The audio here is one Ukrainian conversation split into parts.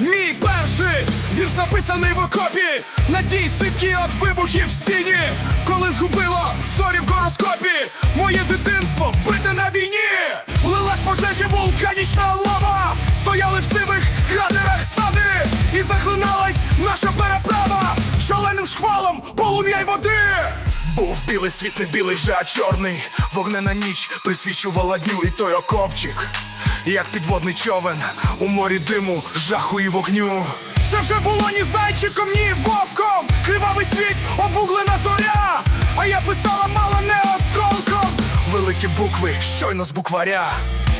Мій перший вірш написаний в окопі. На тій сипкі от вибухів в стіні, коли згубило зорі в гороскопі, моє дитинство вбите на війні, лилась пожежі вулканічна лава, стояли в сивих крадерах сади, і захлиналась наша переправа. Шаленим шквалом полум'я й води. Був білий світ, не білий же, а чорний. Вогнена ніч присвічувала дню і той окопчик. Як підводний човен у морі диму, жаху і вогню. Це вже було ні зайчиком, ні вовком. Кривавий світ, обуглена зоря. А я писала мало не осколком. Великі букви щойно з букваря. Букваря!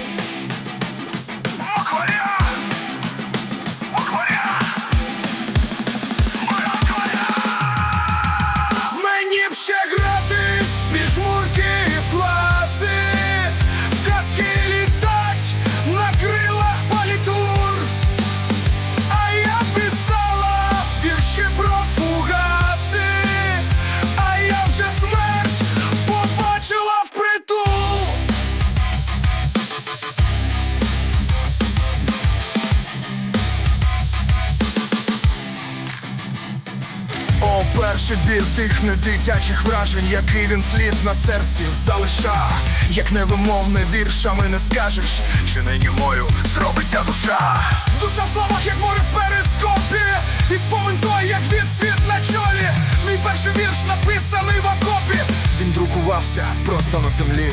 Перший біль тих недитячих вражень, який він слід на серці залиша, як невимовне віршами не скажеш, що нині мою зробиться душа. Душа в словах, як море в перископі, і спомин той, як він світ на чолі. Мій перший вірш написаний в окопі. Він друкувався просто на землі.